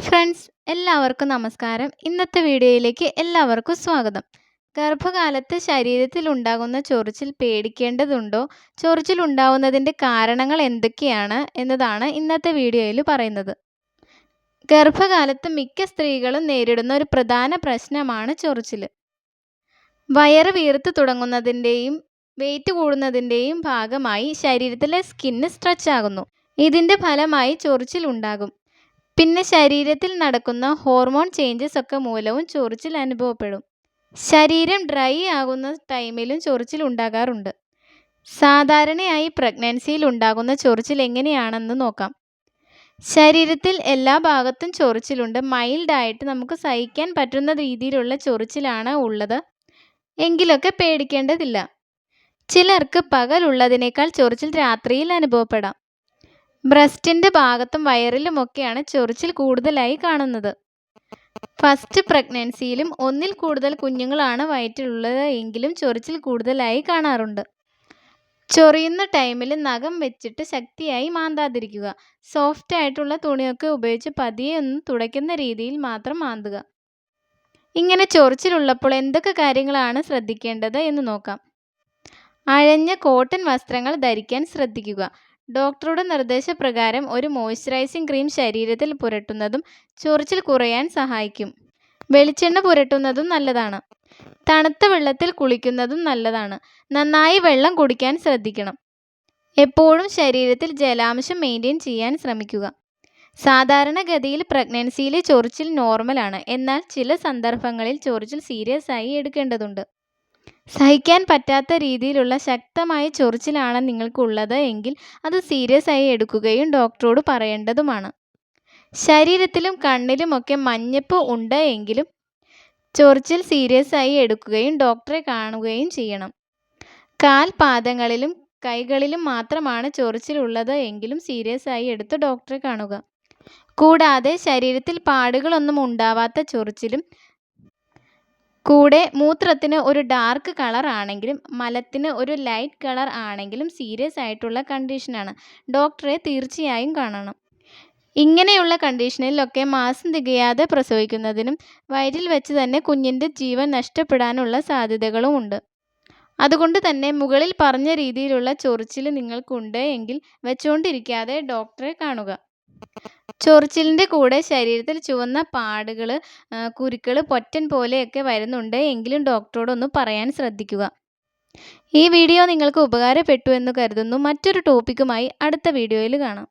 Hi friends എല്ലാവർക്കും നമസ്കാരം. ഇന്നത്തെ വീഡിയോയിലേക്ക് എല്ലാവർക്കും സ്വാഗതം. ഗർഭകാലത്ത് ശരീരത്തിൽ ഉണ്ടാകുന്ന ചൊറിച്ചിൽ പേടിക്കേണ്ടതുണ്ടോ? ചൊറിച്ചിൽ ഉണ്ടാവുന്നതിന്റെ കാരണങ്ങൾ എന്തൊക്കെയാണ് എന്നതാണ് ഇന്നത്തെ വീഡിയോയിൽ പറയുന്നത്. ഗർഭകാലത്ത് മിക്ക സ്ത്രീകളും നേരിടുന്ന ഒരു പ്രധാന പ്രശ്നമാണ് ചൊറിച്ചിൽ. വയറ് വീർത്ത് തുടങ്ങുന്നതിന്റെയും വെയിറ്റ് കൂടുന്നതിന്റെയും ഭാഗമായി ശരീരത്തിലെ സ്കിന്ന് സ്ട്രെച്ച് ആകുന്നു. ഇതിന്റെ ഫലമായി ചൊറിച്ചിൽ ഉണ്ടാകും. പിന്നെ ശരീരത്തിൽ നടക്കുന്ന ഹോർമോൺ ചേഞ്ചസ് ഒക്കെ മൂലവും ചൊറിച്ചിൽ അനുഭവപ്പെടും. ശരീരം ഡ്രൈ ആകുന്ന ടൈമിലും ചൊറിച്ചിൽ ഉണ്ടാകാറുണ്ട്. സാധാരണയായി പ്രഗ്നൻസിയിൽ ഉണ്ടാകുന്ന ചൊറിച്ചിൽ എങ്ങനെയാണെന്ന് നോക്കാം. ശരീരത്തിൽ എല്ലാ ഭാഗത്തും ചൊറിച്ചിലുണ്ട്. മൈൽഡായിട്ട് നമുക്ക് സഹിക്കാൻ പറ്റുന്ന രീതിയിലുള്ള ചൊറിച്ചിലാണ് ഉള്ളത്. എങ്കിലൊക്കെ പേടിക്കേണ്ടതില്ല. ചിലർക്ക് പകലുള്ളതിനേക്കാൾ ചൊറിച്ചിൽ രാത്രിയിൽ അനുഭവപ്പെടാം. ബ്രസ്റ്റിന്റെ ഭാഗത്തും വയറിലുമൊക്കെയാണ് ചൊറിച്ചിൽ കൂടുതലായി കാണുന്നത്. ഫസ്റ്റ് പ്രഗ്നൻസിയിലും ഒന്നിൽ കൂടുതൽ കുഞ്ഞുങ്ങളാണ് വയറ്റിലുള്ളത് എങ്കിലും ചൊറിച്ചിൽ കൂടുതലായി കാണാറുണ്ട്. ചൊറിയുന്ന ടൈമിൽ നഖം വെച്ചിട്ട് ശക്തിയായി മാന്താതിരിക്കുക. സോഫ്റ്റ് ആയിട്ടുള്ള തുണിയൊക്കെ ഉപയോഗിച്ച് പതിയെ ഒന്ന് തുടയ്ക്കുന്ന രീതിയിൽ മാത്രം മാന്തുക. ഇങ്ങനെ ചൊറിച്ചിലുള്ളപ്പോൾ എന്തൊക്കെ കാര്യങ്ങളാണ് ശ്രദ്ധിക്കേണ്ടത് എന്ന് നോക്കാം. അഴഞ്ഞ കോട്ടൺ വസ്ത്രങ്ങൾ ധരിക്കാൻ ശ്രദ്ധിക്കുക. ഡോക്ടറുടെ നിർദ്ദേശപ്രകാരം ഒരു മോയ്സ്ചറൈസിംഗ് ക്രീം ശരീരത്തിൽ പുരട്ടുന്നതും ചൊറിച്ചിൽ കുറയാൻ സഹായിക്കും. വെളിച്ചെണ്ണ പുരട്ടുന്നതും നല്ലതാണ്. തണുത്ത വെള്ളത്തിൽ കുളിക്കുന്നതും നല്ലതാണ്. നന്നായി വെള്ളം കുടിക്കാൻ ശ്രദ്ധിക്കണം. എപ്പോഴും ശരീരത്തിൽ ജലാംശം മെയിന്റെയിൻ ചെയ്യാൻ ശ്രമിക്കുക. സാധാരണഗതിയിൽ പ്രഗ്നൻസിയിലെ ചൊറിച്ചിൽ നോർമലാണ് എന്നാൽ ചില സന്ദർഭങ്ങളിൽ ചൊറിച്ചിൽ സീരിയസ് ആയി എടുക്കേണ്ടതുണ്ട്. സഹിക്കാൻ പറ്റാത്ത രീതിയിലുള്ള ശക്തമായ ചൊറിച്ചിലാണ് നിങ്ങൾക്കുള്ളത് എങ്കിൽ അത് സീരിയസ് ആയി എടുക്കുകയും ഡോക്ടറോട് പറയേണ്ടതുമാണ്. ശരീരത്തിലും കണ്ണിലുമൊക്കെ മഞ്ഞപ്പ് ഉണ്ട് എങ്കിലും ചൊറിച്ചിൽ സീരിയസ് ആയി എടുക്കുകയും ഡോക്ടറെ കാണുകയും ചെയ്യണം. കാൽ പാദങ്ങളിലും കൈകളിലും മാത്രമാണ് ചൊറിച്ചിലുള്ളത് എങ്കിലും സീരിയസ് ആയി എടുത്ത് ഡോക്ടറെ കാണുക. കൂടാതെ ശരീരത്തിൽ പാടുകളൊന്നും ഉണ്ടാവാത്ത ചൊറിച്ചിലും കൂടെ മൂത്രത്തിന് ഒരു ഡാർക്ക് കളർ ആണെങ്കിലും മലത്തിന് ഒരു ലൈറ്റ് കളർ ആണെങ്കിലും സീരിയസ് ആയിട്ടുള്ള കണ്ടീഷനാണ് ഡോക്ടറെ തീർച്ചയായും കാണണം. ഇങ്ങനെയുള്ള കണ്ടീഷനിലൊക്കെ മാസം തികയാതെ പ്രസവിക്കുന്നതിനും വയറ്റിൽ വെച്ച് തന്നെ കുഞ്ഞിന്റെ ജീവൻ നഷ്ടപ്പെടാനുള്ള സാധ്യതകളും ഉണ്ട്. അതുകൊണ്ട് തന്നെ മുകളിൽ പറഞ്ഞ രീതിയിലുള്ള ചൊറിച്ചിൽ നിങ്ങൾക്കുണ്ട് എങ്കിൽ വെച്ചുകൊണ്ടിരിക്കാതെ ഡോക്ടറെ കാണുക. ചൊറിച്ചിലിന്റെ കൂടെ ശരീരത്തിൽ ചുവന്ന പാടുകൾ കുരുക്കൾ പൊറ്റൻ പോലെയൊക്കെ വരുന്നുണ്ട്. എങ്കിലും ഡോക്ടറോടൊന്ന് പറയാൻ ശ്രദ്ധിക്കുക. ഈ വീഡിയോ നിങ്ങൾക്ക് ഉപകാരപ്പെട്ടു എന്ന് കരുതുന്നു. മറ്റൊരു ടോപ്പിക്കുമായി അടുത്ത വീഡിയോയിൽ കാണാം.